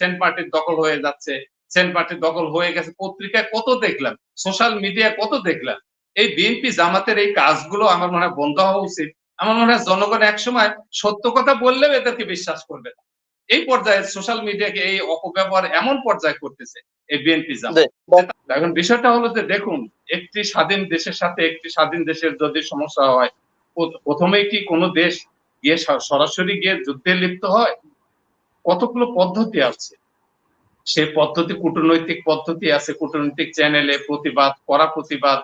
Saint পার্টির দখল হয়ে যাচ্ছে সেন্ট পার্টির দখল হয়ে গেছে পত্রিকায় কত দেখলাম সোশ্যাল মিডিয়ায় কত দেখলাম এই বিএনপি জামাতের এই কাজগুলো আমার মনে হয় বন্ধ হওয়া উচিত। আমার মনে হয় জনগণ একসময় সত্য কথা বললেও এদেরকে বিশ্বাস করবে না। এই পর্যায়ে সোশ্যাল মিডিয়াকে এই অপব্যবহার এমন পর্যায়ে করতেছে এই বিএনপি জামাত। এখন বিষয়টা হলো যে দেখুন একটি স্বাধীন দেশের সাথে একটি স্বাধীন দেশের যদি সমস্যা হয় প্রথ- প্রথমেই কি কোনো দেশ গিয়ে সরাসরি গিয়ে যুদ্ধে লিপ্ত হয়? কতগুলো পদ্ধতি আছে? সেই পদ্ধতি কূটনৈতিক পদ্ধতি আছে, কূটনৈতিক চ্যানেলে প্রতিবাদ করা প্রতিবাদ,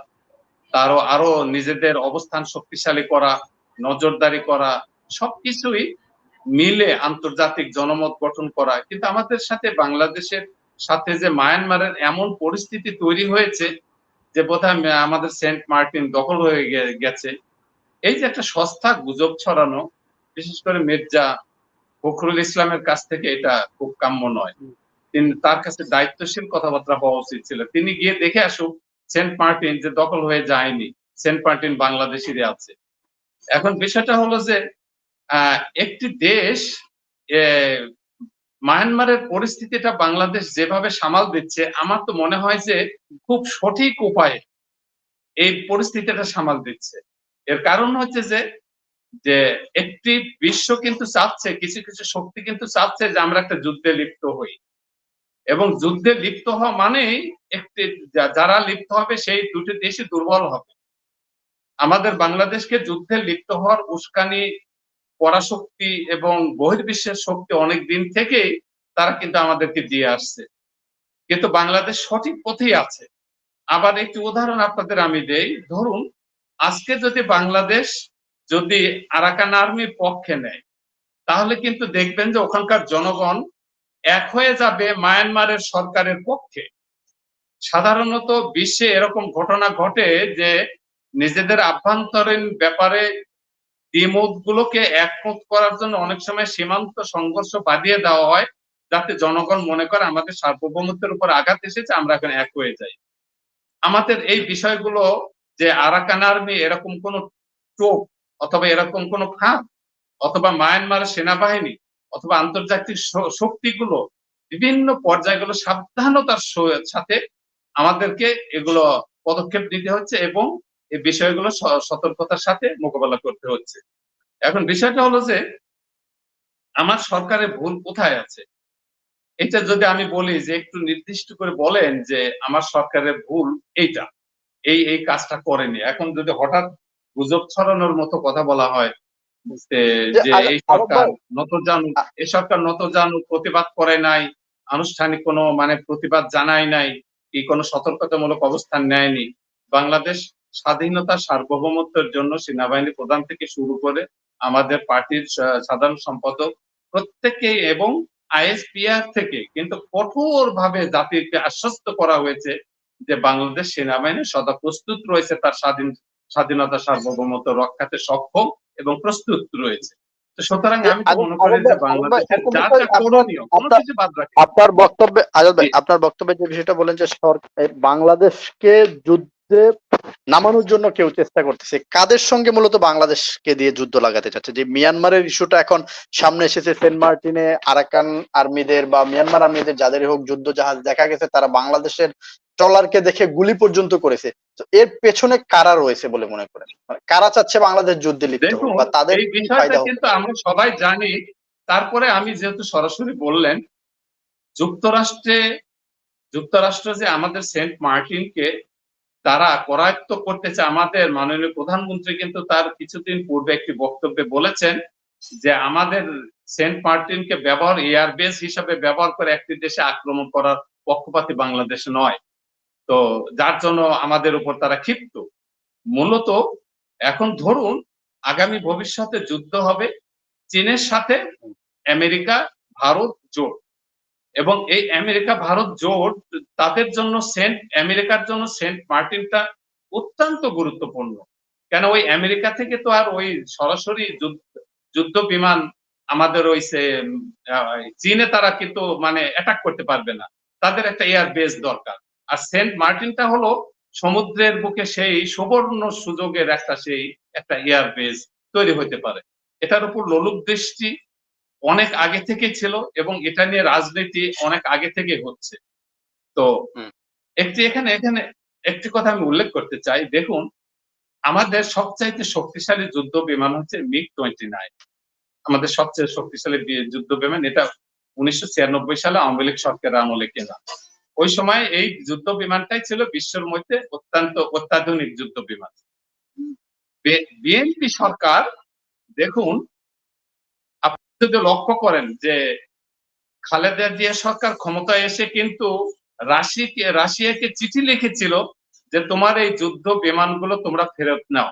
তারও আরও নিজেদের অবস্থান শক্তিশালী করা, নজরদারি করা, সবকিছুই মিলে আন্তর্জাতিক জনমত গঠন করা। কিন্তু আমাদের সাথে বাংলাদেশের সাথে যে মায়ানমারের এমন পরিস্থিতি তৈরি হয়েছে যে বোধহয় আমাদের সেন্ট মার্টিন দখল হয়ে গেছে। এই যে একটা সস্তা গুজব ছড়ানো, বিশেষ করে মির্জা ফখরুল ইসলামের কাছ থেকে এটা খুব কাম্য নয়। তিনি তার কাছে দায়িত্বশীল কথাবার্তা হওয়া উচিত ছিল। তিনি গিয়ে দেখে আসুক সেন্ট মার্টিন যে দখল হয়ে যায়নি সেন্ট মার্টিন বাংলাদেশেরই আছে। এখন বিষয়টা হলো যে একটি দেশ মায়ানমারের পরিস্থিতিটা বাংলাদেশ যেভাবে সামাল দিচ্ছে আমার তো মনে হয় যে খুব সঠিক উপায়ে এই পরিস্থিতিটা সামাল দিচ্ছে। এর কারণ হচ্ছে যে যে একটি বিশ্ব কিন্তু চাচ্ছে, কিছু কিছু শক্তি কিন্তু চাচ্ছে যে আমরা একটা যুদ্ধে লিপ্ত হই। এবং যুদ্ধে লিপ্ত হওয়া মানেই একটি যারা লিপ্ত হবে সেই দুটি দেশই দুর্বল হবে। আমাদের বাংলাদেশকে যুদ্ধে লিপ্ত হওয়ার উস্কানি, পরাশক্তি এবং বহির্বিশ্বের শক্তি অনেক দিন থেকেই তারা কিন্তু আমাদেরকে দিয়ে আসছে। কিন্তু বাংলাদেশ সঠিক পথেই আছে। আবার একটি উদাহরণ আপনাদের আমি দেই। ধরুন, আজকে যদি বাংলাদেশ যদি আরাকান আর্মির পক্ষে নেয়, তাহলে কিন্তু দেখবেন যে ওখানকার জনগণ এক হয়ে যাবে মায়ানমারের সরকারের পক্ষে। সাধারণত বিশ্বে এরকম ঘটনা ঘটে যে নিজেদের আভ্যন্তরীণ ব্যাপারে দ্বিমত গুলোকে একমত করার জন্য অনেক সময় সীমান্ত সংঘর্ষ বাদিয়ে দেওয়া হয়, যাতে জনগণ মনে করে আমাদের সার্বভৌমত্বের উপর আঘাত এসেছে, আমরা এখন এক হয়ে যাই। আমাদের এই বিষয়গুলো যে আরাকান আর্মি এরকম কোন টোপ অথবা এরকম কোন ফাঁদ, অথবা মায়ানমার সেনাবাহিনী, অথবা আন্তর্জাতিক শক্তিগুলো বিভিন্ন পর্যায়গুলো সাবধানতার সাথে আমাদেরকে এগুলো পদক্ষেপ নিতে হচ্ছে এবং এই বিষয়গুলো সতর্কতার সাথে মোকাবেলা করতে হচ্ছে। এখন বিষয়টা হলো যে, আমার সরকারের ভুল কোথায় আছে? এটা যদি আমি বলি যে, একটু নির্দিষ্ট করে বলেন যে, আমার সরকারের ভুল এইটা, এই এই কাজটা করেনি। এখন যদি হঠাৎ গুজব ছড়ানোর মতো কথা বলা হয় যে এই সরকার নত জানুক এই সরকার নত জানুক প্রতিবাদ করে নাই আনুষ্ঠানিক কোনো মানে প্রতিবাদ জানায় নাই কি কোনো সতর্কতামূলক অবস্থান নেয়নি। বাংলাদেশ স্বাধীনতা সার্বভৌমত্বের জন্য সেনাবাহিনী প্রধান থেকে শুরু করে আমাদের পার্টির সাধারণ সম্পাদক প্রত্যেকেই এবং আইএসপিআর থেকে কিন্তু কঠোর ভাবে জাতিকে আশ্বস্ত করা হয়েছে যে বাংলাদেশ সেনাবাহিনী সদা প্রস্তুত রয়েছে তার স্বাধীন স্বাধীনতা সার্বভৌমত্ব রক্ষাতে সক্ষম এবং প্রস্তুত রয়েছে। আপনার- কিছু বাদ রাখি আপনার বক্তব্যে আজাদ ভাই আপনার বক্তব্যে যে বিষয়টা বলেন যে সরকার বাংলাদেশকে যুদ্ধে নামানোর জন্য কেউ চেষ্টা করতেছে কাদের সঙ্গে মূলত বাংলাদেশকে দিয়ে যুদ্ধ লাগাতে চাচ্ছে? যে মিয়ানমারের ইস্যুটা এখন সামনে এসেছে সেন্ট মার্টিনে আরাকান আর্মিদের বা মিয়ানমার আর্মিদের যাদের হোক যুদ্ধ জাহাজ দেখা গেছে তারা বাংলাদেশের ট্রলারকে দেখে গুলি পর্যন্ত করেছে। তো এর পেছনে কারা রয়েছে বলে মনে করেন? মানে কারা চাচ্ছে বাংলাদেশ যুদ্ধে লিপ্ত বা তাদের কিন্তু আমরা সবাই জানি। তারপরে আমি যেহেতু সরাসরি বললেন যুক্তরাষ্ট্রে যুক্তরাষ্ট্র যে আমাদের সেন্ট মার্টিনকে তারা করায়ত্ত করতেছে আমাদের মাননীয় প্রধানমন্ত্রী কিন্তু তার কিছুদিন পূর্বে একটি বক্তব্যে বলেছেন যে আমাদের সেন্ট মার্টিনকে ব্যবহার এয়ারবেস হিসাবে ব্যবহার করে একটি দেশে আক্রমণ করার পক্ষপাতী বাংলাদেশ নয়। তো যার জন্য আমাদের উপর তারা ক্ষিপ্ত। মূলত এখন ধরুন, আগামী ভবিষ্যতে যুদ্ধ হবে চীনের সাথে আমেরিকা, ভারত জোট। এবং এই আমেরিকা, ভারত জোট তাদের জন্য সেন্ট, আমেরিকার জন্য সেন্ট মার্টিনটা অত্যন্ত গুরুত্বপূর্ণ। কেন ওই আমেরিকা থেকে তো আর ওই সরাসরি যুদ্ধ- বিমান আমাদের ওই সে চীনে তারা কিন্তু মানে অ্যাটাক করতে পারবে না। তাদের একটা এয়ার বেস দরকার। আর সেন্ট মার্টিনটা হলো সমুদ্রের বুকে সেই সুবর্ণ সুযোগের একটা সেই একটা এয়ার বেস তৈরি হতে পারে। এটার উপর লোলুপ দৃষ্টি অনেক আগে থেকে ছিল এবং এটা নিয়ে রাজনীতি অনেক আগে থেকে হচ্ছে। তো একটি এখানে এখানে একটি কথা আমি উল্লেখ করতে চাই। দেখুন আমাদের সবচাইতে শক্তিশালী যুদ্ধ বিমান হচ্ছে মিগ টোয়েন্টি নাইন। আমাদের সবচেয়ে শক্তিশালী যুদ্ধ বিমান এটা উনিশশো ছিয়ানব্বই সালে আওয়ামী লীগ সরকারের আমলে কেনা। ওই সময় এই যুদ্ধ বিমানটাই ছিল বিশ্বের মধ্যে অত্যন্ত অত্যাধুনিক যুদ্ধ বিমান। বিএনপি সরকার, দেখুন, আপনি যদি লক্ষ্য করেন যে খালেদা জিয়া সরকার ক্ষমতায় এসে কিন্তু রাশিয়াকে রাশিয়াকে চিঠি লিখেছিল যে তোমার এই যুদ্ধ বিমানগুলো তোমরা ফেরত নাও।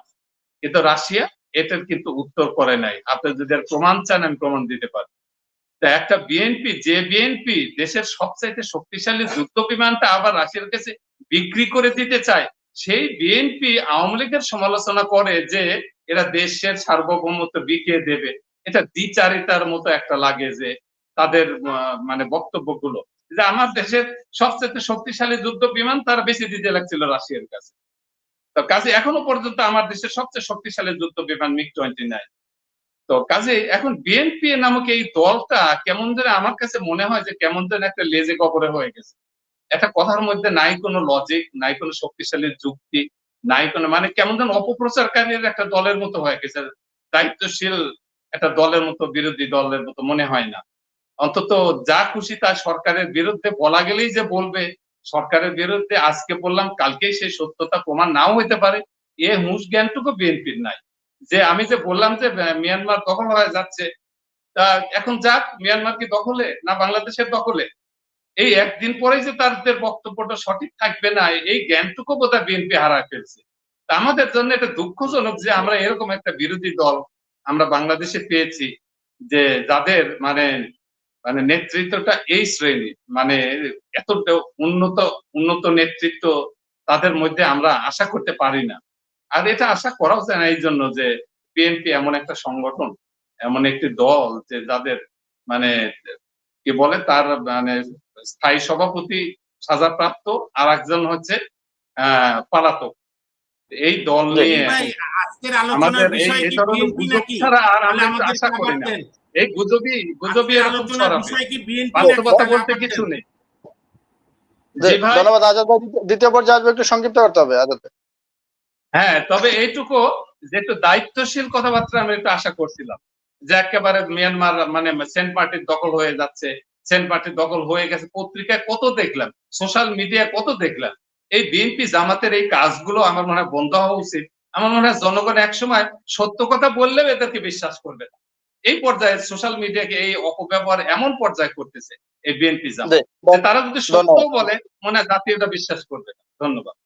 কিন্তু রাশিয়া এটার কিন্তু উত্তর করে নাই। আপনি যদি প্রমাণ চান, আমি প্রমাণ দিতে পারি। একটা বিএনপি যে বিএনপি দেশের সবচাইতে শক্তিশালী যুদ্ধ বিমানটা আবার রাশিয়ার কাছে বিক্রি করে দিতে চায়। সেই বিএনপি আওয়ামী লীগের সমালোচনা করে যে এরা দেশের সার্বভৌমত্ব বিকিয়ে দেবে। এটা দ্বিচারিতার মতো একটা লাগে যে তাদের মানে বক্তব্যগুলো। যে আমার দেশের সবচেয়ে শক্তিশালী যুদ্ধ বিমান তারা বেশি দিতে লাগছিল রাশিয়ার কাছে। তো কাজে এখনও পর্যন্ত আমার দেশের সবচেয়ে শক্তিশালী যুদ্ধ বিমান মিগ টোয়েন্টি নাইন। তো কাজে এখন বিএনপি নামক এই দলটা কেমন যেন আমার কাছে মনে হয় যে কেমন যেন একটা লেজে কবরে হয়ে গেছে। একটা কথার মধ্যে নাই কোনো লজিক নাই কোনো শক্তিশালী যুক্তি, নাই কোনো মানে কেমন যেন অপপ্রচারকারীর একটা দলের মতো হয়ে গেছে। দায়িত্বশীল একটা দলের মতো, বিরোধী দলের মতো মনে হয় না। অন্তত যা খুশি তা সরকারের বিরুদ্ধে বলা গেলেই যে বলবে, সরকারের বিরুদ্ধে আজকে বললাম, কালকেই সেই সত্যতা প্রমাণ নাও হইতে পারে। এ হুঁশ জ্ঞানটুকু বিএনপির নাই। যে আমি যে বললাম যে মিয়ানমার দখল হয়ে যাচ্ছে, তা এখন যাক, মিয়ানমার কি দখলে না বাংলাদেশের দখলে? এই একদিন পরেই যে তাদের বক্তব্যটা সঠিক থাকবে না, এই জ্ঞানটুকু বোধহয় বিএনপি হারায় ফেলছে। আমাদের জন্য এটা দুঃখজনক যে আমরা এরকম একটা বিরোধী দল আমরা বাংলাদেশে পেয়েছি, যে যাদের মানে মানে নেতৃত্বটা এই শ্রেণি মানে এতটা উন্নত উন্নত নেতৃত্ব তাদের মধ্যে আমরা আশা করতে পারি না। আর এটা আশা করাও যায় না এই জন্য যে বিএনপি এমন একটা সংগঠন এমন একটি দল যে যাদের মানে কি বলে তার মানে স্থায়ী সভাপতি সাজাপ্রাপ্ত আর একজন হচ্ছে আহ পালাতক। এই দল নিয়ে আমাদের এই ধরনের গুজব ছাড়া আর আমরা আশা করি না। এই গুজবই আজকের এরকম ছড়াবে। বাস্তবতা বলতে কিছু নেই। ধন্যবাদ আজাদ ভাই দ্বিতীয়- দ্বিতীয় পর্যায়ে আসবে একটু সংক্ষিপ্ত করতে হবে আজাদ ভাই। হ্যাঁ তবে এইটুকু যে একটু দায়িত্বশীল কথাবার্তা আমি একটু আশা করছিলাম যে একেবারে মিয়ানমার মানে সেন্ট পার্টির দখল হয়ে যাচ্ছে সেন্ট পার্টির দখল হয়ে গেছে পত্রিকায় কত দেখলাম সোশ্যাল মিডিয়ায় কত দেখলাম এই বিএনপি জামাতের এই কাজগুলো আমার মনে হয় বন্ধ হওয়া উচিত। আমার মনে হয় জনগণ একসময় সত্য কথা বললেও এদেরকে বিশ্বাস করবে না। এই পর্যায়ে সোশ্যাল মিডিয়াকে এই অপব্যবহার এমন পর্যায়ে করতেছে এই বিএনপি জামাত তারা যদি সত্য বলে মনে হয় জাতি এটা বিশ্বাস করবে না। ধন্যবাদ।